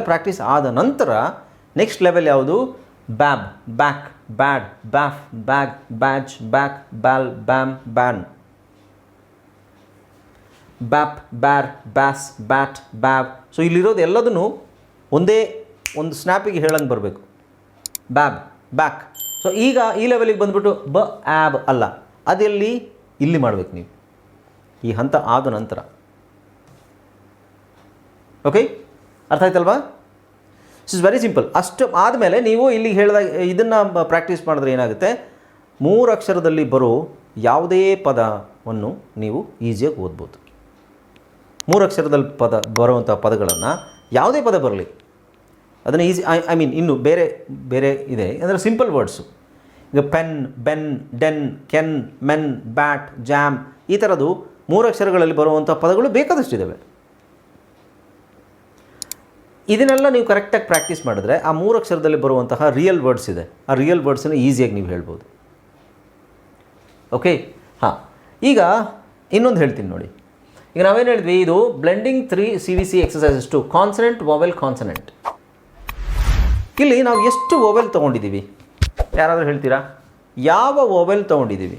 Practice ಆದ ನಂತರ next level ಯಾವುದು? Bab bac, bad, baf, bag bach bak, bal, bam, ban. Bap, bar, bas, bat ಬ್ಯಾಬ್ so ಇಲ್ಲಿರೋದು ಎಲ್ಲದನ್ನು ಒಂದೇ ಒಂದು ಸ್ನ್ಯಾಪಿಗೆ ಹೇಳಂಗೆ ಬರಬೇಕು. ಬ್ಯಾಬ್, ಬ್ಯಾಕ್. ಸೊ ಈಗ ಈ ಲೆವೆಲಿಗೆ ಬಂದುಬಿಟ್ಟು ಬ ಆ್ಯಬ್ ಅಲ್ಲ. ಅದೆಲ್ಲಿ? ಇಲ್ಲಿ ಮಾಡಬೇಕು ನೀವು. ಈ ಹಂತ ಆದ ನಂತರ. ಓಕೆ ಅರ್ಥ ಆಯ್ತಲ್ವಾ ಇಸ್ ವೆರಿ ಸಿಂಪಲ್ ಅಷ್ಟು ಆದಮೇಲೆ ನೀವು ಇಲ್ಲಿ ಹೇಳಿದಾಗ, ಇದನ್ನು ಪ್ರಾಕ್ಟೀಸ್ ಮಾಡಿದ್ರೆ ಏನಾಗುತ್ತೆ? ಮೂರು ಅಕ್ಷರದಲ್ಲಿ ಬರೋ ಯಾವುದೇ ಪದವನ್ನು ನೀವು ಈಸಿಯಾಗಿ ಓದ್ಬೋದು. ಮೂರು ಅಕ್ಷರದಲ್ಲಿ ಪದ ಬರುವಂಥ ಪದಗಳನ್ನು ಯಾವುದೇ ಪದ ಬರಲಿ. ಅದನ್ನು ಈಸಿ ಐ ಐ ಮೀನ್ ಇನ್ನು ಬೇರೆ ಬೇರೆ ಇದೆ. ಅಂದರೆ ಸಿಂಪಲ್ ವರ್ಡ್ಸು ಈಗ pen ben den ken men bat jam ಈ ಥರದ್ದು ಮೂರು ಅಕ್ಷರಗಳಲ್ಲಿ ಬರುವಂಥ ಪದಗಳು ಬೇಕಾದಷ್ಟಿದ್ದಾವೆ ಇದನ್ನೆಲ್ಲ ನೀವು ಕರೆಕ್ಟಾಗಿ ಪ್ರಾಕ್ಟೀಸ್ ಮಾಡಿದ್ರೆ ಆ ಮೂರು ಅಕ್ಷರದಲ್ಲಿ ಬರುವಂತಹ ರಿಯಲ್ ವರ್ಡ್ಸ್ ಇದೆ. ಆ ರಿಯಲ್ ವರ್ಡ್ಸನ್ನು ಈಸಿಯಾಗಿ ನೀವು ಹೇಳ್ಬೋದು. ಓಕೆ ಹಾಂ. ಈಗ ಇನ್ನೊಂದು ಹೇಳ್ತೀನಿ ನೋಡಿ. ಈಗ ನಾವೇನು ಹೇಳಿದ್ವಿ? ಇದು blending three C V C exercises to consonant vowel consonant ಇಲ್ಲಿ ನಾವು ಎಷ್ಟು ಓವೆಲ್ ತೊಗೊಂಡಿದ್ದೀವಿ? ಯಾರಾದರೂ ಹೇಳ್ತೀರಾ? ಯಾವ ಓವೆಲ್ ತೊಗೊಂಡಿದ್ದೀವಿ?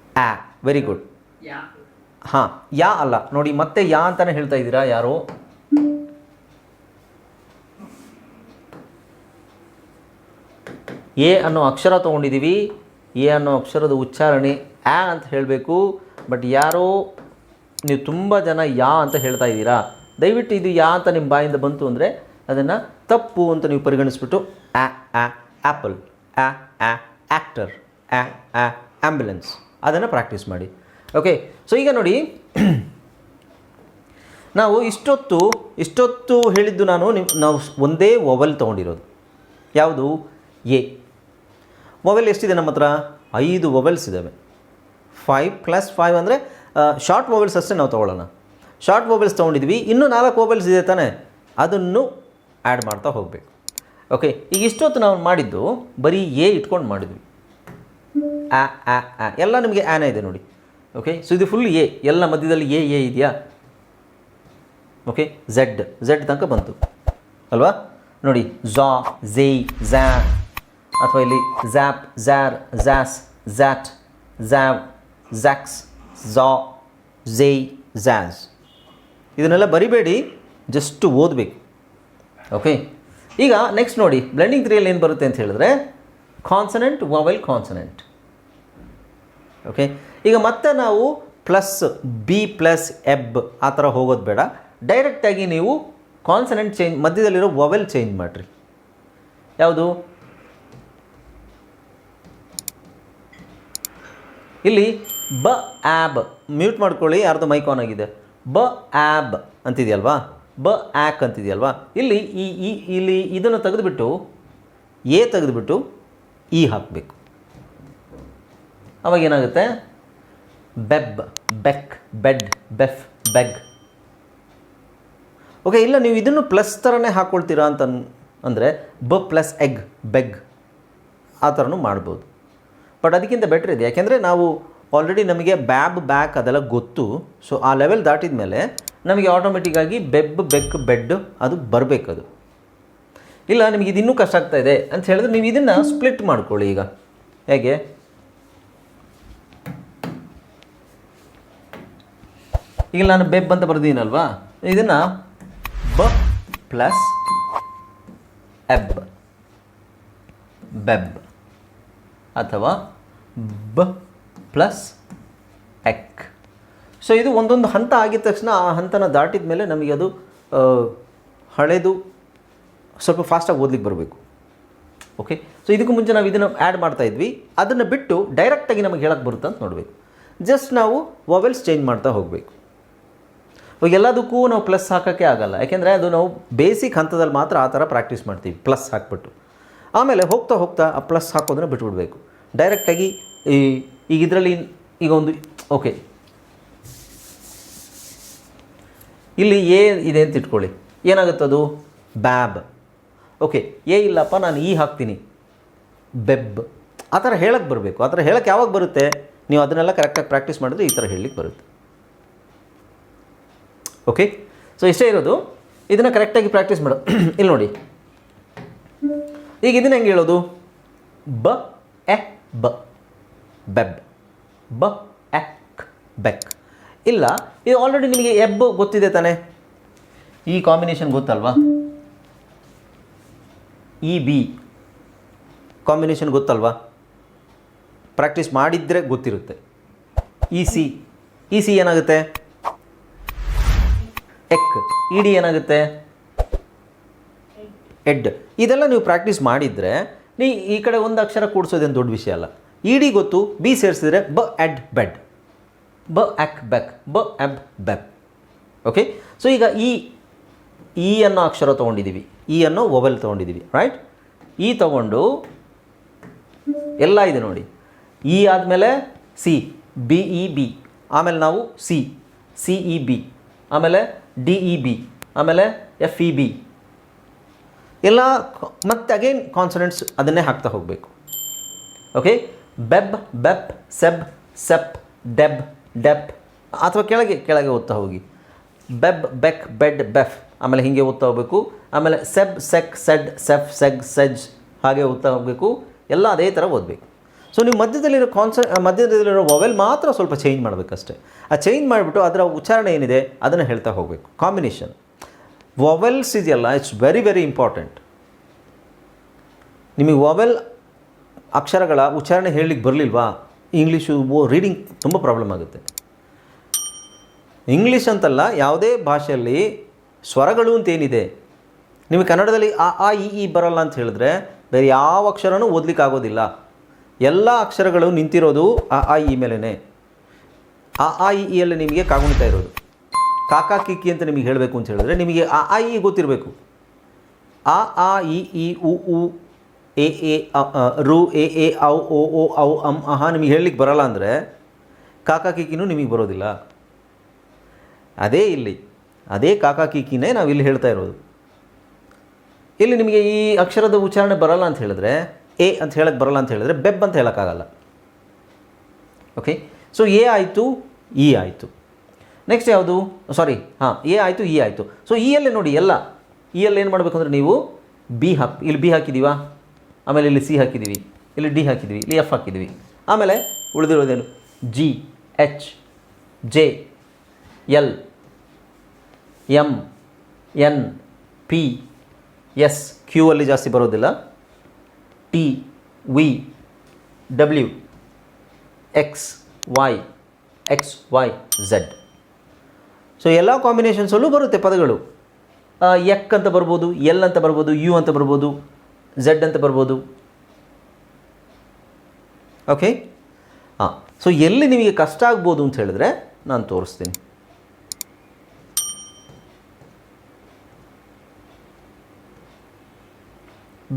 ಆ ವೆರಿ ಗುಡ್ ಹಾಂ ಯಾ ಅಲ್ಲ. ನೋಡಿ ಮತ್ತೆ ಯಾ ಅಂತಾನೆ ಹೇಳ್ತಾ ಇದ್ದೀರಾ ಯಾರು? ಎ ಅನ್ನೋ ಅಕ್ಷರ ತೊಗೊಂಡಿದ್ದೀವಿ. ಎ ಅನ್ನೋ ಅಕ್ಷರದ ಉಚ್ಚಾರಣೆ ಆ ಅಂತ ಹೇಳಬೇಕು. ಬಟ್ ಯಾರೋ ನೀವು ತುಂಬ ಜನ ಯಾ ಅಂತ ಹೇಳ್ತಾ ಇದ್ದೀರಾ. ದಯವಿಟ್ಟು ಇದು ಯಾ ಅಂತ ನಿಮ್ಮ ಬಾಯಿಂದ ಬಂತು ಅಂದರೆ ಅದನ್ನು ತಪ್ಪು ಅಂತ ನೀವು ಪರಿಗಣಿಸ್ಬಿಟ್ಟು ಆ ಆ ಆ್ಯಪಲ್ ಆ ಆ ಆ್ಯಕ್ಟರ್ ಆ ಆ ಆ್ಯಂಬುಲೆನ್ಸ್ ಅದನ್ನು ಪ್ರಾಕ್ಟೀಸ್ ಮಾಡಿ. ಓಕೆ ಸೊ ಈಗ ನೋಡಿ, ನಾವು ಇಷ್ಟೊತ್ತು ಇಷ್ಟೊತ್ತು ಹೇಳಿದ್ದು ನಾನು ನಿಮ್ಮ ನಾವು ಒಂದೇ ಒವೆಲ್ ತೊಗೊಂಡಿರೋದು. ಯಾವುದು? ಎ. ಮೊಬೈಲ್ ಎಷ್ಟಿದೆ ನಮ್ಮ ಹತ್ರ? ಐದು ಮೊಬೈಲ್ಸ್ ಇದ್ದಾವೆ ಫೈವ್ ಪ್ಲಸ್ ಫೈವ್ ಅಂದರೆ ಶಾರ್ಟ್ ಮೊಬೈಲ್ಸ್ ಅಷ್ಟೇ ನಾವು ತೊಗೊಳ್ಳೋಣ. ಶಾರ್ಟ್ ಮೊಬೈಲ್ಸ್ ತೊಗೊಂಡಿದ್ವಿ. ಇನ್ನೂ ನಾಲ್ಕು ಮೊಬೈಲ್ಸ್ ಇದೆ ತಾನೆ. ಅದನ್ನು ಆ್ಯಡ್ ಮಾಡ್ತಾ ಹೋಗಬೇಕು. ಓಕೆ ಈಗ ಇಷ್ಟೊತ್ತು ನಾವು ಮಾಡಿದ್ದು ಬರೀ ಎ ಇಟ್ಕೊಂಡು ಮಾಡಿದ್ವಿ. ಆ ಆ ಆ. ಎಲ್ಲ ನಿಮಗೆ ಆನ ಇದೆ ನೋಡಿ. ಓಕೆ ಸೊ ಇದು ಫುಲ್ ಎ ಎಲ್ಲ ಮಧ್ಯದಲ್ಲಿ ಎ ಎ ಇದೆಯಾ? ಓಕೆ ಝೆಡ್ ಝೆಡ್ ತನಕ ಬಂತು. ಅಲ್ವಾ? ನೋಡಿ ಝಾ ಝೈ ಝಾ ಅಥವಾ ಇಲ್ಲಿ ಝ್ಯಾಪ್ ಝ್ಯಾರ್ ಝ್ಯಾಸ್ ಝ್ಯಾಟ್ ಝ್ಯಾವ್ ಝ್ಯಾಕ್ಸ್ ಝಾ ಝೈ ಝ್ಯಾಸ್ ಇದನ್ನೆಲ್ಲ ಬರಿಬೇಡಿ. ಜಸ್ಟ್ ಓದಬೇಕು. ಓಕೆ ಈಗ ನೆಕ್ಸ್ಟ್ ನೋಡಿ ಬ್ಲೆಂಡಿಂಗ್ ತ್ರೀಯಲ್ಲಿ ಏನು ಬರುತ್ತೆ ಅಂತ ಹೇಳಿದ್ರೆ ಕಾನ್ಸನೆಂಟ್ ವವೆಲ್ ಕಾನ್ಸನೆಂಟ್ ಓಕೆ ಈಗ ಮತ್ತೆ ನಾವು ಪ್ಲಸ್ ಬಿ ಪ್ಲಸ್ ಎಬ್ ಆ ಥರ ಹೋಗೋದು ಬೇಡ. ಡೈರೆಕ್ಟಾಗಿ ನೀವು ಕಾನ್ಸನೆಂಟ್ ಚೇಂಜ್ ಮಧ್ಯದಲ್ಲಿರೋ ವವೆಲ್ ಚೇಂಜ್ ಮಾಡಿರಿ. ಯಾವುದು? ಇಲ್ಲಿ ಬ ಆ್ಯಬ್ ಮ್ಯೂಟ್ ಮಾಡ್ಕೊಳ್ಳಿ, ಯಾರ್ದು ಮೈಕ್ ಆನ್ ಆಗಿದೆ? ಬ ಆ್ಯಬ್ ಅಂತಿದೆಯಲ್ವಾ? ಬ ಆ್ಯಕ್ ಅಂತಿದೆಯಲ್ವಾ? ಇಲ್ಲಿ ಈ ಇಲ್ಲಿ ಇದನ್ನು ತೆಗೆದುಬಿಟ್ಟು ಎ ತೆಗೆದುಬಿಟ್ಟು ಇ ಹಾಕಬೇಕು. ಅವಾಗ ಏನಾಗುತ್ತೆ? ಬೆಬ್, ಬೆಕ್, ಬೆಡ್, ಬೆಫ್, ಬೆಗ್. ಓಕೆ ಇಲ್ಲ, ನೀವು ಇದನ್ನು ಪ್ಲಸ್ ಥರನೇ ಹಾಕ್ಕೊಳ್ತೀರಾ ಅಂತ ಅಂದರೆ ಬ ಪ್ಲಸ್ ಎಗ್, ಬೆಗ್. ಆ ಥರನೂ ಮಾಡ್ಬೋದು. ಬಟ್ ಅದಕ್ಕಿಂತ ಬೆಟ್ರ್ ಇದೆ. ಯಾಕೆಂದರೆ ನಾವು ಆಲ್ರೆಡಿ ನಮಗೆ ಬ್ಯಾಬ್, ಬ್ಯಾಕ್ ಅದೆಲ್ಲ ಗೊತ್ತು. ಸೊ ಆ ಲೆವೆಲ್ ದಾಟಿದ ಮೇಲೆ ನಮಗೆ ಆಟೋಮೆಟಿಕ್ಕಾಗಿ ಬೆಬ್, ಬೆಕ್, ಬೆಡ್ ಅದು ಬರಬೇಕದು. ಇಲ್ಲ, ನಿಮಗೆ ಇದು ಇನ್ನೂ ಕಷ್ಟ ಆಗ್ತಾ ಇದೆ ಅಂತ ಹೇಳಿದ್ರೆ ನೀವು ಇದನ್ನು ಸ್ಪ್ಲಿಟ್ ಮಾಡ್ಕೊಳ್ಳಿ ಈಗ. ಹೇಗೆ? ಈಗ ನಾನು ಬೆಬ್ ಅಂತ ಬರ್ದಿದ್ದೀನಲ್ವಾ? ಇದನ್ನು ಬ ಪ್ಲಸ್ ಎಬ್. ಬೆಬ್. ಅಥವಾ ಬ ಪ್ಲಸ್ ಎಕ್. ಸೊ ಇದು ಒಂದೊಂದು ಹಂತ ಆಗಿದ ತಕ್ಷಣ ಆ ಹಂತನ ದಾಟಿದ ಮೇಲೆ ನಮಗೆ ಅದು ಹಳೇದು ಸ್ವಲ್ಪ ಫಾಸ್ಟಾಗಿ ಓದ್ಲಿಕ್ಕೆ ಬರಬೇಕು. ಓಕೆ ಸೊ ಇದಕ್ಕೂ ಮುಂಚೆ ನಾವು ಇದನ್ನು ಆ್ಯಡ್ ಮಾಡ್ತಾ ಇದ್ವಿ. ಅದನ್ನು ಬಿಟ್ಟು ಡೈರೆಕ್ಟಾಗಿ ನಮಗೆ ಹೇಳಕ್ಕೆ ಬರುತ್ತೆ ಅಂತ ನೋಡಬೇಕು. ಜಸ್ಟ್ ನಾವು ವೊವೆಲ್ಸ್ ಚೇಂಜ್ ಮಾಡ್ತಾ ಹೋಗಬೇಕು. ಇವಾಗ ಎಲ್ಲದಕ್ಕೂ ನಾವು ಪ್ಲಸ್ ಹಾಕೋಕ್ಕೆ ಆಗಲ್ಲ. ಯಾಕೆಂದರೆ ಅದು ನಾವು ಬೇಸಿಕ್ ಹಂತದಲ್ಲಿ ಮಾತ್ರ ಆ ಥರ ಪ್ರಾಕ್ಟೀಸ್ ಮಾಡ್ತೀವಿ. ಪ್ಲಸ್ ಹಾಕ್ಬಿಟ್ಟು. ಆಮೇಲೆ ಹೋಗ್ತಾ ಹೋಗ್ತಾ ಆ ಪ್ಲಸ್ ಹಾಕೋದನ್ನ ಬಿಟ್ಬಿಡ್ಬೇಕು. ಡೈರೆಕ್ಟಾಗಿ ಈ, ಈಗ ಇದರಲ್ಲಿ ಈಗ ಒಂದು ಓಕೆ ಇಲ್ಲಿ ಏ ಇದೆ ಅಂತ ಇಟ್ಕೊಳ್ಳಿ. ಏನಾಗುತ್ತದು? ಬ್ಯಾಬ್ ಓಕೆ, ಏ ಇಲ್ಲಪ್ಪ, ನಾನು ಈ ಹಾಕ್ತೀನಿ. ಬೆಬ್. ಆ ಥರ ಹೇಳಕ್ಕೆ ಬರಬೇಕು. ಆ ಥರ ಹೇಳಕ್ಕೆ ಯಾವಾಗ ಬರುತ್ತೆ? ನೀವು ಅದನ್ನೆಲ್ಲ ಕರೆಕ್ಟಾಗಿ ಪ್ರಾಕ್ಟೀಸ್ ಮಾಡಿದ್ರೆ ಈ ಥರ ಹೇಳಲಿಕ್ಕೆ ಬರುತ್ತೆ. ಓಕೆ ಸೊ ಇಷ್ಟೇ ಇರೋದು. ಇದನ್ನು ಕರೆಕ್ಟಾಗಿ ಪ್ರಾಕ್ಟೀಸ್ ಮಾಡು. ಇಲ್ಲಿ ನೋಡಿ. ಈಗ ಇದನ್ನ ಹೆಂಗೆ ಹೇಳೋದು? ಬ, ಎ, ಬ. ಬೆಬ್. ಬ ಎಕ್ ಬೆಕ್. ಇಲ್ಲ, ಇದು ಆಲ್ರೆಡಿ ನಿಮಗೆ ಎಬ್ ಗೊತ್ತಿದೆ ತಾನೆ? ಈ ಕಾಂಬಿನೇಷನ್ ಗೊತ್ತಲ್ವಾ? ಇ ಬಿ ಕಾಂಬಿನೇಷನ್ ಗೊತ್ತಲ್ವಾ? ಪ್ರಾಕ್ಟೀಸ್ ಮಾಡಿದರೆ ಗೊತ್ತಿರುತ್ತೆ. ಇ ಸಿ ಇ ಸಿ ಏನಾಗುತ್ತೆ? ಎಕ್ ಇ ಡಿ ಏನಾಗುತ್ತೆ? ಎಡ್. ಇದೆಲ್ಲ ನೀವು ಪ್ರಾಕ್ಟೀಸ್ ಮಾಡಿದರೆ ನೀ ಈ ಕಡೆ ಒಂದು ಅಕ್ಷರ ಕೂಡಿಸೋದೇನು ದೊಡ್ಡ ವಿಷಯ ಅಲ್ಲ. ಇ ಡಿ ಗೊತ್ತು, ಬಿ ಸೇರಿಸಿದ್ರೆ ಬ ಎಡ್ ಬೆಡ್. ಬ ಆಕ್ ಬೆಕ್, ಬ ಎಬ್ ಬೆಬ್. ಓಕೆ? ಸೊ ಈಗ ಈ ಇ ಅನ್ನೋ ಅಕ್ಷರ ತೊಗೊಂಡಿದ್ದೀವಿ. ಇ ಅನ್ನೋ ಒವೆಲ್ ತೊಗೊಂಡಿದ್ದೀವಿ ರೈಟ್ ಇ ತೊಗೊಂಡು ಎಲ್ಲ ಇದೆ ನೋಡಿ. ಇ ಆದಮೇಲೆ ಸಿ ಬಿ ಇ ಬಿ ಆಮೇಲೆ ನಾವು ಸಿ ಸಿ ಇ ಬಿ ಆಮೇಲೆ ಡಿ ಇ ಬಿ ಆಮೇಲೆ ಎಫ್ ಇ ಬಿ ಎಲ್ಲ ಮತ್ತೆ ಅಗೇನ್ ಕಾನ್ಸನೆಂಟ್ಸ್ ಅದನ್ನೇ ಹಾಕ್ತಾ ಹೋಗಬೇಕು. Okay beb bep seb sep deb dep ಅಥವಾ ಕೆಳಗೆ ಕೆಳಗೆ ಓದ್ತಾ ಹೋಗಿ. ಬೆಬ್ ಬೆಕ್ ಬೆಡ್ ಬೆಫ್ ಆಮೇಲೆ ಹೀಗೆ ಓದ್ತಾ ಹೋಗಬೇಕು. ಆಮೇಲೆ ಸೆಬ್, ಸೆಕ್, ಸೆಡ್, ಸೆಫ್, ಸೆಗ್, ಸೆಜ್ ಹಾಗೆ ಓದ್ತಾ ಹೋಗಬೇಕು. ಎಲ್ಲ ಅದೇ ಥರ ಓದಬೇಕು. ಸೊ ನೀವು ಮಧ್ಯದಲ್ಲಿರೋ ಕಾನ್ಸ ಮಧ್ಯದಲ್ಲಿರೋ ವೊವೆಲ್ ಮಾತ್ರ ಸ್ವಲ್ಪ ಚೇಂಜ್ ಮಾಡಬೇಕಷ್ಟೆ. ಆ ಚೇಂಜ್ ಮಾಡಿಬಿಟ್ಟು ಅದರ ಉಚ್ಚಾರಣೆ ಏನಿದೆ ಅದನ್ನು ಹೇಳ್ತಾ ಹೋಗಬೇಕು. ಕಾಂಬಿನೇಷನ್ ವೊವೆಲ್ಸ್ ಇದೆಯಲ್ಲ ಇಟ್ಸ್ ವೆರಿ ವೆರಿ ಇಂಪಾರ್ಟೆಂಟ್ ನಿಮಗೆ ವೊವೆಲ್ ಅಕ್ಷರಗಳ ಉಚ್ಚಾರಣೆ ಹೇಳಲಿಕ್ಕೆ ಬರಲಿಲ್ವಾ? ಇಂಗ್ಲೀಷು ಓ ರೀಡಿಂಗ್ ತುಂಬ ಪ್ರಾಬ್ಲಮ್ ಆಗುತ್ತೆ. ಇಂಗ್ಲೀಷ್ ಅಂತಲ್ಲ ಯಾವುದೇ ಭಾಷೆಯಲ್ಲಿ ಸ್ವರಗಳು ಅಂತ ಏನಿದೆ ನಿಮಗೆ ಕನ್ನಡದಲ್ಲಿ ಆ ಆ ಇ ಈ ಬರಲ್ಲ ಅಂತ ಹೇಳಿದ್ರೆ ಬೇರೆ ಯಾವ ಅಕ್ಷರನೂ ಓದ್ಲಿಕ್ಕೆ ಆಗೋದಿಲ್ಲ ಎಲ್ಲ ಅಕ್ಷರಗಳು ನಿಂತಿರೋದು ಆ ಆ ಇ ಮೇಲೇ ಆ ಆ ಇ ಇಯಲ್ಲಿ ನಿಮಗೆ ಕಾಗುಣಿತ ಇರೋದು. ಕಾಕಾ, ಕಿಕ್ಕಿ ಅಂತ ನಿಮಗೆ ಹೇಳಬೇಕು ಅಂತ ಹೇಳಿದ್ರೆ ನಿಮಗೆ ಆ ಆ ಇ ಗೊತ್ತಿರಬೇಕು. ಆ ಆ ಇ ಇ ಉ ಉ, ಎ ಎ ರು, ಎ ಎ, ಔ, ಓ ಓ, ಔ, ಅಂ, ಅಹ ನಿಮಗೆ ಹೇಳಲಿಕ್ಕೆ ಬರಲ್ಲ ಅಂದರೆ ಕಾಕಾ, ಕಿಕ್ಕಿನೂ ನಿಮಗೆ ಬರೋದಿಲ್ಲ. ಅದೇ ಇಲ್ಲಿ. ಅದೇ ಕಾಕಾ ಕೀಕಿನೇ ನಾವು ಇಲ್ಲಿ ಹೇಳ್ತಾ ಇರೋದು. ಇಲ್ಲಿ ನಿಮಗೆ ಈ ಅಕ್ಷರದ ಉಚ್ಚಾರಣೆ ಬರಲ್ಲ ಅಂತ ಹೇಳಿದ್ರೆ, ಎ ಅಂತ ಹೇಳಕ್ಕೆ ಬರಲ್ಲ ಅಂತ ಹೇಳಿದ್ರೆ ಬೆಬ್ ಅಂತ ಹೇಳೋಕ್ಕಾಗಲ್ಲ. ಓಕೆ ಸೊ ಎ ಆಯಿತು, ಇ ಆಯಿತು. ನೆಕ್ಸ್ಟ್ ಯಾವುದು? ಸಾರಿ ಹಾಂ, ಎ ಆಯಿತು, ಇ ಆಯಿತು. ಸೊ ಇ ಅಲ್ಲೇ ನೋಡಿ, ಎಲ್ಲ. ಇ ಅಲ್ಲಿ ಏನು ಮಾಡಬೇಕು ಅಂದರೆ ನೀವು ಬಿ ಹಾಕ್, ಇಲ್ಲಿ ಬಿ ಹಾಕಿದ್ದೀವಾ ಆಮೇಲೆ ಇಲ್ಲಿ ಸಿ ಹಾಕಿದ್ದೀವಿ ಇಲ್ಲಿ ಡಿ ಹಾಕಿದ್ದೀವಿ ಇಲ್ಲಿ ಎಫ್ ಹಾಕಿದ್ದೀವಿ ಆಮೇಲೆ ಉಳಿದಿರೋದೇನು? G, H, J, L. M N, P, S, Q ಅಲ್ಲಿ ಜಾಸ್ತಿ ಬರೋದಿಲ್ಲ. T, V, W, X, Y X, Y, Z. So ಎಲ್ಲ ಕಾಂಬಿನೇಷನ್ಸಲ್ಲೂ ಬರುತ್ತೆ ಪದಗಳು. ಎಕ್ ಅಂತ ಬರ್ಬೋದು, ಎಲ್ ಅಂತ ಬರ್ಬೋದು, ಯು ಅಂತ ಬರ್ಬೋದು, ಝೆಡ್ ಅಂತ ಬರ್ಬೋದು. ಓಕೆ ಹಾಂ ಸೊ ಎಲ್ಲಿ ನಿಮಗೆ ಕಷ್ಟ ಆಗ್ಬೋದು ಅಂತ ಹೇಳಿದ್ರೆ ನಾನು ತೋರಿಸ್ತೀನಿ.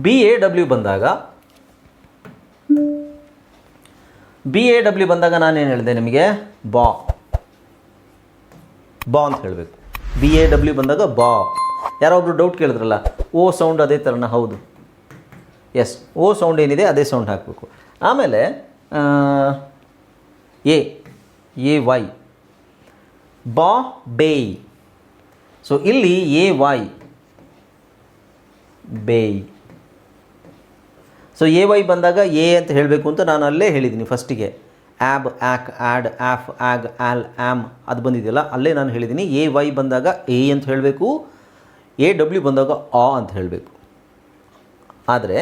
ಬಿ ಎ ಡಬ್ಲ್ಯೂ ಬಂದಾಗ ಬಿ ಎ ಡಬ್ಲ್ಯೂ ಬಂದಾಗ ನಾನೇನು ಹೇಳಿದೆ ನಿಮಗೆ? ಬಾ. ಬಾ ಅಂತ ಹೇಳಬೇಕು. ಬಿ ಎ ಡಬ್ಲ್ಯೂ ಬಂದಾಗ ಬಾ. ಯಾರೊಬ್ರು ಡೌಟ್ ಕೇಳಿದ್ರಲ್ಲ, ಓ ಸೌಂಡ್ ಅದೇ ಥರನ ಹೌದು. ಎಸ್ ಓ ಸೌಂಡ್ ಏನಿದೆ, ಅದೇ ಸೌಂಡ್ ಹಾಕಬೇಕು. ಆಮೇಲೆ A A Y. Ba, bay. So ಇಲ್ಲಿ A Y, bay. So A Y ಬಂದಾಗ ಎ ಅಂತ ಹೇಳಬೇಕು ಅಂತ ನಾನು ಅಲ್ಲೇ ಹೇಳಿದ್ದೀನಿ ಫಸ್ಟಿಗೆ. ಆ್ಯಬ್ ಆ್ಯಕ್ ಆ್ಯಡ್ ಆ್ಯಫ್ ಆ್ಯಗ್ ಆಲ್ ಆ್ಯಮ್ ಅದು ಬಂದಿದೆಯಲ್ಲ, ಅಲ್ಲೇ ನಾನು ಹೇಳಿದ್ದೀನಿ. ಎ ವೈ ಬಂದಾಗ ಎ ಅಂತ ಹೇಳಬೇಕು. ಎ ಡಬ್ಲ್ಯೂ ಬಂದಾಗ ಆ ಅಂತ ಹೇಳಬೇಕು. ಆದರೆ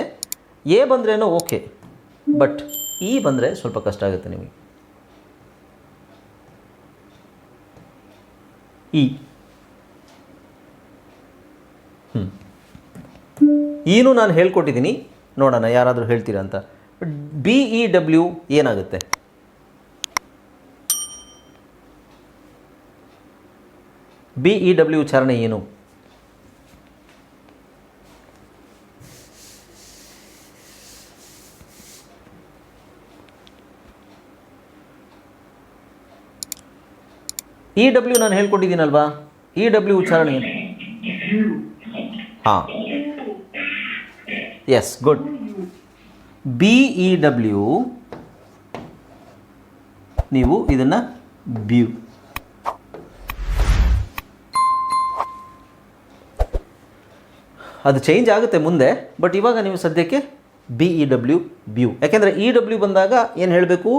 ಎ ಬಂದ್ರೇನೋ ಓಕೆ, ಬಟ್ ಇ ಬಂದರೆ ಸ್ವಲ್ಪ ಕಷ್ಟ ಆಗುತ್ತೆ ನಿಮಗೆ. ಇ ಹ್ಞೂ ಈನು ನಾನು ಹೇಳ್ಕೊಟ್ಟಿದ್ದೀನಿ. ನೋಡೋಣ ಯಾರಾದರೂ ಹೇಳ್ತೀರಾ ಅಂತ. ಬಿ ಇ ಡಬ್ಲ್ಯೂ ಏನಾಗುತ್ತೆ? ಬಿ ಇ ಡಬ್ಲ್ಯೂ ಉಚ್ಚಾರಣೆ ಏನು? ಇ ಡಬ್ಲ್ಯೂ ನಾನು ಹೇಳ್ಕೊಟ್ಟಿದ್ದೀನಲ್ವಾ ಇ ಡಬ್ಲ್ಯೂ ಉಚ್ಚಾರಣೆ ಏನು? ಹಾಂ. Yes good B E W ನೀವು ಇದನ್ನು ಬ್ಯೂ ಅದು ಚೇಂಜ್ ಆಗುತ್ತೆ ಮುಂದೆ ಬಟ್ ಇವಾಗ ನೀವು ಸದ್ಯಕ್ಕೆ ಬಿ ಇ ಡಬ್ಲ್ಯೂ ಬ್ಯೂ ಯಾಕೆಂದರೆ ಇ ಡಬ್ಲ್ಯೂ ಬಂದಾಗ ಏನು ಹೇಳಬೇಕು?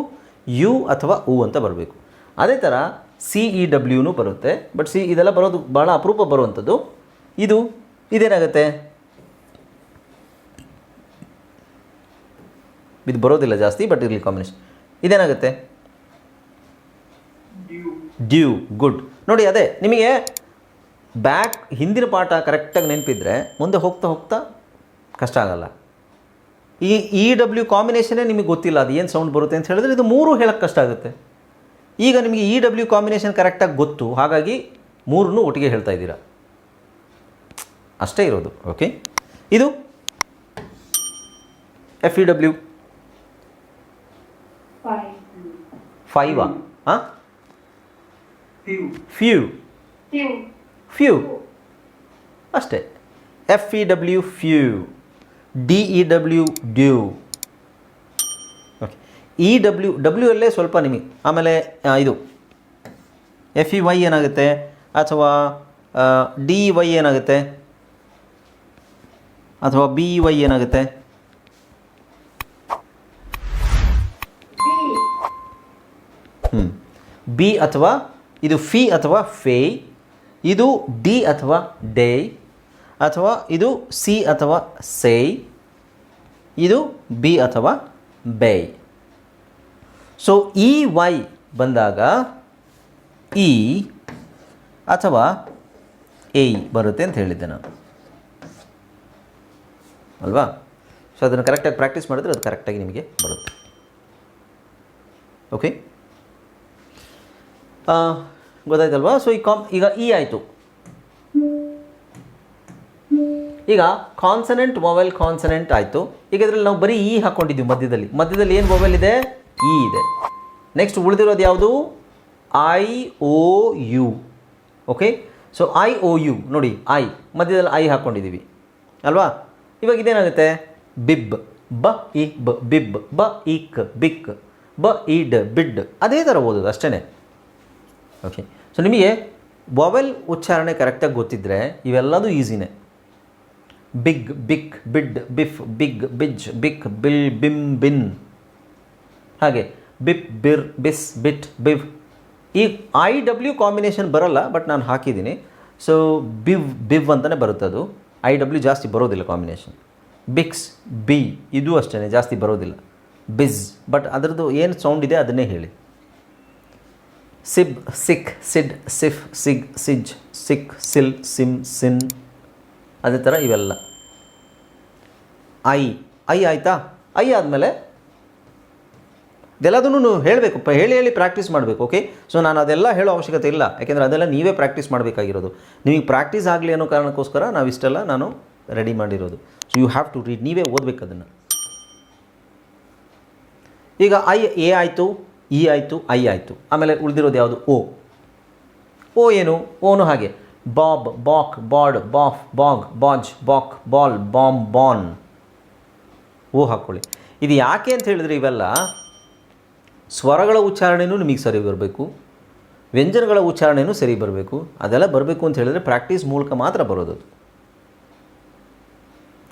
ಯು ಅಥವಾ ಉ ಅಂತ ಬರಬೇಕು. ಅದೇ ಥರ ಸಿ ಇ ಡಬ್ಲ್ಯೂನು ಬರುತ್ತೆ ಬಟ್ ಸಿ ಇದೆಲ್ಲ ಬರೋದು ಭಾಳ ಅಪರೂಪ ಬರುವಂಥದ್ದು. ಇದು, ಇದೇನಾಗುತ್ತೆ? ಇದು ಬರೋದಿಲ್ಲ ಜಾಸ್ತಿ ಬಟ್ ಇರಲಿ ಕಾಂಬಿನೇಷನ್ ಇದೇನಾಗುತ್ತೆ? ಡ್ಯೂ ಗುಡ್ ನೋಡಿ ಅದೇ ನಿಮಗೆ ಬ್ಯಾಕ್ ಹಿಂದಿನ ಪಾಠ ಕರೆಕ್ಟಾಗಿ ನೆನಪಿದ್ರೆ ಮುಂದೆ ಹೋಗ್ತಾ ಹೋಗ್ತಾ ಕಷ್ಟ ಆಗಲ್ಲ. ಈ ಇ ಡಬ್ಲ್ಯೂ ಕಾಂಬಿನೇಷನೇ ನಿಮಗೆ ಗೊತ್ತಿಲ್ಲ ಅದು ಏನು ಸೌಂಡ್ ಬರುತ್ತೆ ಅಂತ ಹೇಳಿದ್ರೆ ಇದು ಮೂರು ಹೇಳೋಕ್ಕೆ ಕಷ್ಟ ಆಗುತ್ತೆ. ಈಗ ನಿಮಗೆ ಇ ಡಬ್ಲ್ಯೂ ಕಾಂಬಿನೇಷನ್ ಕರೆಕ್ಟಾಗಿ ಗೊತ್ತು ಹಾಗಾಗಿ ಮೂರನ್ನು ಒಟ್ಟಿಗೆ ಹೇಳ್ತಾ ಇದ್ದೀರಾ. ಅಷ್ಟೇ ಇರೋದು ಓಕೆ ಇದು ಎಫ್ ಇ ಡಬ್ಲ್ಯೂ. ಫೈವಾ ಹಾಂ. ಫ್ಯೂ. ಫ್ಯೂ ಅಷ್ಟೇ F E W few D E W dew okay E W W ಅಲ್ಲೇ ಸ್ವಲ್ಪ ನಿಮಗೆ. ಆಮೇಲೆ ಇದು. ಎಫ್ ಇ ವೈ ಏನಾಗುತ್ತೆ? ಅಥವಾ ಡಿ ವೈ ಏನಾಗುತ್ತೆ? ಅಥವಾ ಬಿ ವೈ ಏನಾಗುತ್ತೆ ಹ್ಞೂ ಬಿ ಅಥವಾ ಇದು ಫಿ ಅಥವಾ ಫೇ, ಇದು ಡಿ ಅಥವಾ ಡೇ, ಅಥವಾ ಇದು ಸಿ ಅಥವಾ ಸೇ, ಇದು ಬಿ ಅಥವಾ ಬೇ. ಸೊ ಇ ವೈ ಬಂದಾಗ ಇ ಅಥವಾ ಎ ಬರುತ್ತೆ ಅಂತ ಹೇಳಿದ್ದೆ ನಾನು. ಅಲ್ವಾ? ಸೊ ಅದನ್ನು ಕರೆಕ್ಟಾಗಿ ಪ್ರಾಕ್ಟೀಸ್ ಮಾಡಿದ್ರೆ ಅದು ಕರೆಕ್ಟಾಗಿ ನಿಮಗೆ ಬರುತ್ತೆ. ಓಕೆ ಗೊತ್ತಾಯ್ತಲ್ವಾ? ಸೊ ಈ ಕಾಮ್ ಈಗ ಇ ಆಯಿತು. ಈಗ ಕಾನ್ಸನೆಂಟ್ ಮೊಬೈಲ್ ಕಾನ್ಸನೆಂಟ್ ಆಯಿತು. ಈಗ ಇದರಲ್ಲಿ ನಾವು ಬರೀ ಇ ಹಾಕ್ಕೊಂಡಿದ್ದೀವಿ ಮಧ್ಯದಲ್ಲಿ. ಮಧ್ಯದಲ್ಲಿ ಏನು ಮೊಬೈಲ್ ಇದೆ? ಇ ಇದೆ. ನೆಕ್ಸ್ಟ್ ಉಳಿದಿರೋದು ಯಾವುದು? I O U okay so I O U ನೋಡಿ ಐ ಮಧ್ಯದಲ್ಲಿ ಐ ಹಾಕ್ಕೊಂಡಿದ್ದೀವಿ ಅಲ್ವಾ? ಇವಾಗ ಇದೇನಾಗುತ್ತೆ? ಬಿಬ್ ಬ, ಇ, ಬ ಬಿಬ್ ಬ, ಇಕ್, ಬಿಕ್. ಬ ಇಡ್ ಬಿಡ್. ಅದೇ ಥರ ಓದೋದು ಅಷ್ಟೇ ಓಕೆ ಸೊ ನಿಮಗೆ ವೊವೆಲ್ ಉಚ್ಚಾರಣೆ ಕರೆಕ್ಟಾಗಿ ಗೊತ್ತಿದ್ದರೆ ಇವೆಲ್ಲದೂ ಈಸಿನೇ big bik bid bif big bij bik bil bim bin ಹಾಗೆ ಬಿಪ್ ಬಿರ್ ಬಿಸ್ ಬಿಟ್ ಬಿವ್ ಈ ಐ ಡಬ್ಲ್ಯೂ ಕಾಂಬಿನೇಷನ್ ಬರೋಲ್ಲ ಬಟ್ ನಾನು ಹಾಕಿದ್ದೀನಿ. ಸೊ ಬಿವ್ ಬಿವ್ ಅಂತಲೇ ಬರುತ್ತೆ ಅದು. ಐ ಡಬ್ಲ್ಯೂ ಜಾಸ್ತಿ ಬರೋದಿಲ್ಲ ಕಾಂಬಿನೇಷನ್ ಬಿಕ್ಸ್ ಬಿ ಇದು ಅಷ್ಟೇ ಜಾಸ್ತಿ ಬರೋದಿಲ್ಲ. ಬಿಸ್ ಬಟ್ ಅದರದ್ದು ಏನು ಸೌಂಡ್ ಇದೆ ಅದನ್ನೇ ಹೇಳಿ. ಸಿಬ್ ಸಿಕ್ ಸಿಡ್, ಸಿಫ್, ಸಿಗ್, ಸಿಜ್ ಸಿಕ್ ಸಿಲ್, ಸಿಮ್, ಸಿನ್. ಅದೇ ಥರ ಇವೆಲ್ಲ. ಐ ಐ ಆಯಿತಾ? ಐ ಆದಮೇಲೆ ಇದೆಲ್ಲದನ್ನು ಹೇಳಬೇಕು ಹೇಳಿ ಹೇಳಿ ಪ್ರಾಕ್ಟೀಸ್ ಮಾಡಬೇಕು ಓಕೆ ಸೊ ನಾನು ಅದೆಲ್ಲ ಹೇಳೋ ಅವಶ್ಯಕತೆ ಇಲ್ಲ. ಯಾಕೆಂದರೆ ಅದೆಲ್ಲ ನೀವೇ ಪ್ರಾಕ್ಟೀಸ್ ಮಾಡಬೇಕಾಗಿರೋದು. ನಿಮಗೆ ಪ್ರಾಕ್ಟೀಸ್ ಆಗಲಿ ಅನ್ನೋ ಕಾರಣಕ್ಕೋಸ್ಕರ ನಾವು ಇಷ್ಟೆಲ್ಲ ನಾನು ರೆಡಿ ಮಾಡಿರೋದು. So you have to read ನೀವೇ ಓದಬೇಕು ಅದನ್ನು. ಈಗ ಐ, ಎ ಆಯಿತು? ಇ ಆಯಿತು, ಐ ಆಯಿತು. ಆಮೇಲೆ ಉಳಿದಿರೋದು ಯಾವುದು? ಓ. ಓ ಏನು? ಓನು ಹಾಗೆ. ಬಾಬ್, ಬಾಕ್, ಬಾಡ್, ಬಾಫ್, ಬಾಗ್, ಬಾಜ್, ಬಾಕ್, ಬಾಲ್, ಬಾಂಬ್, ಬಾನ್. ಓ ಹಾಕ್ಕೊಳ್ಳಿ ಇದು ಯಾಕೆ ಅಂತ ಹೇಳಿದ್ರೆ ಇವೆಲ್ಲ ಸ್ವರಗಳ ಉಚ್ಚಾರಣೆಯೂ ನಿಮಗೆ ಸರಿ ಬರಬೇಕು. ವ್ಯಂಜನಗಳ ಉಚ್ಚಾರಣೆಯೂ ಸರಿ ಬರಬೇಕು. ಅದೆಲ್ಲ ಬರಬೇಕು ಅಂತ ಹೇಳಿದ್ರೆ ಪ್ರಾಕ್ಟೀಸ್ ಮೂಲಕ ಮಾತ್ರ ಬರೋದು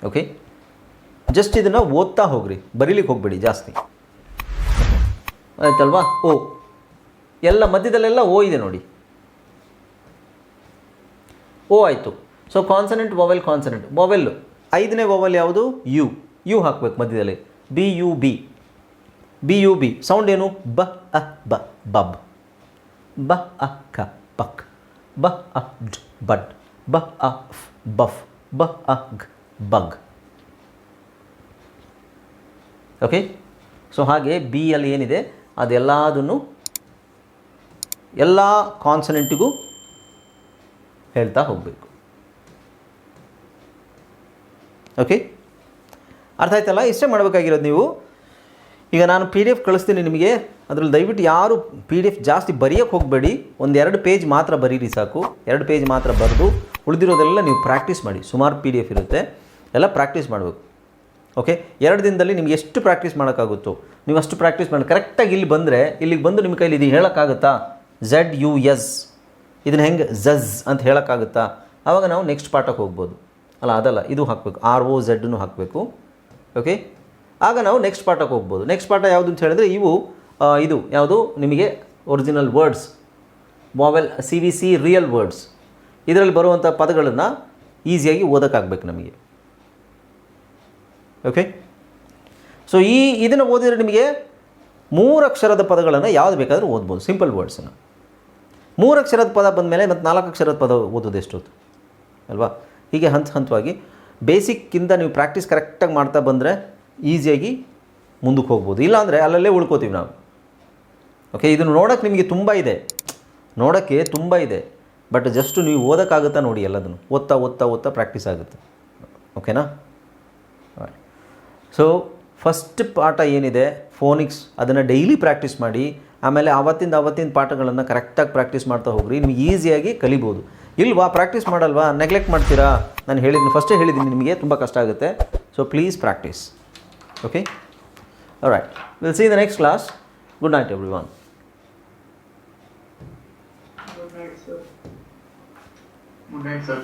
ಓಕೆ ಜಸ್ಟ್ ಇದನ್ನು ಓದ್ತಾ ಹೋಗ್ರಿ. ಬರೀಲಿಕ್ಕೆ ಹೋಗಬೇಡಿ ಜಾಸ್ತಿ. ಆಯ್ತಲ್ವಾ? ಓ, ಎಲ್ಲ ಮಧ್ಯದಲ್ಲೆಲ್ಲ ಓ ಇದೆ ನೋಡಿ. ಓ ಆಯಿತು. So consonant vowel consonant vowel ಐದನೇ ವೊವೆಲ್ ಯಾವುದು? ಯು ಯು ಹಾಕ್ಬೇಕು ಮಧ್ಯದಲ್ಲಿ. B U B B U B sound ಏನು? ಬ, ಅ, ಬ, ಬಬ್. ಬ, ಅ, ಕ, ಪಕ್. ಬ, ಅ, ಡ್, ಬಡ್. ಬ, ಅ, ಫ್, ಬಫ್. ಬ, ಅ ಗ್ ಬಗ್. ಓಕೆ ಸೊ ಹಾಗೆ ಬಿ ಅಲ್ಲಿ ಏನಿದೆ? ಅದೆಲ್ಲದನ್ನು ಎಲ್ಲ ಕಾನ್ಸನೆಂಟಿಗೂ ಹೇಳ್ತಾ ಹೋಗಬೇಕು. ಓಕೆ ಅರ್ಥ ಆಯ್ತಲ್ಲ? ಇಷ್ಟೇ ಮಾಡಬೇಕಾಗಿರೋದು ನೀವು. ಈಗ ನಾನು ಪಿ ಡಿ ಎಫ್ ಕಳಿಸ್ತೀನಿ ನಿಮಗೆ. ಅದರಲ್ಲಿ ದಯವಿಟ್ಟು ಯಾರು ಪಿ ಡಿ ಎಫ್ ಜಾಸ್ತಿ ಬರೆಯೋಕ್ಕೆ ಹೋಗಬೇಡಿ. ಒಂದು ಎರಡು ಪೇಜ್ ಮಾತ್ರ ಬರೀರಿ ಸಾಕು. ಎರಡು ಪೇಜ್ ಮಾತ್ರ ಬರೆದು ಉಳಿದಿರೋದೆಲ್ಲ ನೀವು ಪ್ರಾಕ್ಟೀಸ್ ಮಾಡಿ. ಸುಮಾರು ಪಿ ಡಿ ಎಫ್ ಇರುತ್ತೆ. ಎಲ್ಲ ಪ್ರಾಕ್ಟೀಸ್ ಮಾಡಬೇಕು. ಓಕೆ ಎರಡು ದಿನದಲ್ಲಿ ನಿಮ್ಗೆ ಎಷ್ಟು ಪ್ರಾಕ್ಟೀಸ್ ಮಾಡೋಕ್ಕಾಗುತ್ತೋ, ನೀವು ಅಷ್ಟು ಪ್ರಾಕ್ಟೀಸ್ ಮಾಡಿ ಕರೆಕ್ಟಾಗಿ ಇಲ್ಲಿ ಬಂದರೆ, ಇಲ್ಲಿಗೆ ಬಂದು ನಿಮ್ಮ ಕೈಲಿ ಇದು ಹೇಳೋಕ್ಕಾಗುತ್ತಾ? ಝಡ್ ಯು ಎಸ್ ಇದನ್ನ ಹೆಂಗೆ ಝಜ್ ಅಂತ ಹೇಳೋಕ್ಕಾಗುತ್ತಾ? ಆವಾಗ ನಾವು ನೆಕ್ಸ್ಟ್ ಪಾಠಕ್ಕೆ ಹೋಗ್ಬೋದು. ಅಲ್ಲ, ಅದಲ್ಲ, ಇದು ಹಾಕಬೇಕು. ಆರ್ ಒ ಝಡ್ನು ಹಾಕಬೇಕು. ಓಕೆ ಆಗ ನಾವು ನೆಕ್ಸ್ಟ್ ಪಾಠಕ್ಕೆ ಹೋಗ್ಬೋದು. ನೆಕ್ಸ್ಟ್ ಪಾಠ ಯಾವುದು ಅಂತ ಹೇಳಿದ್ರೆ, ಇವು ಇದು ಯಾವುದು? ನಿಮಗೆ original words mobile C V C real words ಇದರಲ್ಲಿ ಬರುವಂಥ ಪದಗಳನ್ನು ಈಸಿಯಾಗಿ ಓದೋಕ್ಕಾಗಬೇಕು ನಮಗೆ. ಓಕೆ ಸೊ ಈ ಇದನ್ನು ಓದಿದರೆ ನಿಮಗೆ ಮೂರು ಅಕ್ಷರದ ಪದಗಳನ್ನು ಯಾವುದು ಬೇಕಾದರೂ ಓದ್ಬೋದು. ಸಿಂಪಲ್ ವರ್ಡ್ಸನ್ನು ಮೂರು ಅಕ್ಷರದ ಪದ ಬಂದಮೇಲೆ ಮತ್ತು ನಾಲ್ಕು ಅಕ್ಷರದ ಪದ ಓದೋದು ಎಷ್ಟೊತ್ತು? ಅಲ್ವಾ? ಹೀಗೆ ಹಂತ ಹಂತವಾಗಿ ಬೇಸಿಕ್ಕಿಂತ ನೀವು ಪ್ರಾಕ್ಟೀಸ್ ಕರೆಕ್ಟಾಗಿ ಮಾಡ್ತಾ ಬಂದರೆ ಈಸಿಯಾಗಿ ಮುಂದಕ್ಕೆ ಹೋಗ್ಬೋದು. ಇಲ್ಲಾಂದರೆ ಅಲ್ಲಲ್ಲೇ ಉಳ್ಕೋತೀವಿ ನಾವು. ಓಕೆ ಇದನ್ನು ನೋಡೋಕ್ಕೆ ನಿಮಗೆ ತುಂಬ ಇದೆ. ನೋಡೋಕ್ಕೆ ತುಂಬ ಇದೆ. ಬಟ್ ಜಸ್ಟ್ ನೀವು ಓದೋಕ್ಕಾಗುತ್ತಾ ನೋಡಿ ಎಲ್ಲದನ್ನು. ಓದ್ತಾ ಓದ್ತಾ ಓದ್ತಾ ಪ್ರಾಕ್ಟೀಸ್ ಆಗುತ್ತೆ. ಓಕೆನಾ ಸೊ ಫಸ್ಟ್ ಪಾಠ ಏನಿದೆ? ಫೋನಿಕ್ಸ್ ಅದನ್ನು ಡೈಲಿ ಪ್ರಾಕ್ಟೀಸ್ ಮಾಡಿ ಆಮೇಲೆ ಆವತ್ತಿಂದ ಆವತ್ತಿನ ಪಾಠಗಳನ್ನು ಕರೆಕ್ಟಾಗಿ ಪ್ರಾಕ್ಟೀಸ್ ಮಾಡ್ತಾ ಹೋಗ್ರಿ. ನಿಮ್ಗೆ ಈಸಿಯಾಗಿ ಕಲಿಬೋದು. ಇಲ್ವಾ? ಪ್ರಾಕ್ಟೀಸ್ ಮಾಡಲ್ವಾ? ನೆಗ್ಲೆಕ್ಟ್ ಮಾಡ್ತೀರಾ? ನಾನು ಹೇಳಿದ್ದೀನಿ ಫಸ್ಟೇ ಹೇಳಿದ್ದೀನಿ ನಿಮಗೆ ತುಂಬ ಕಷ್ಟ ಆಗುತ್ತೆ. So please practice okay right will see the next class good night everyone. Good night, sir.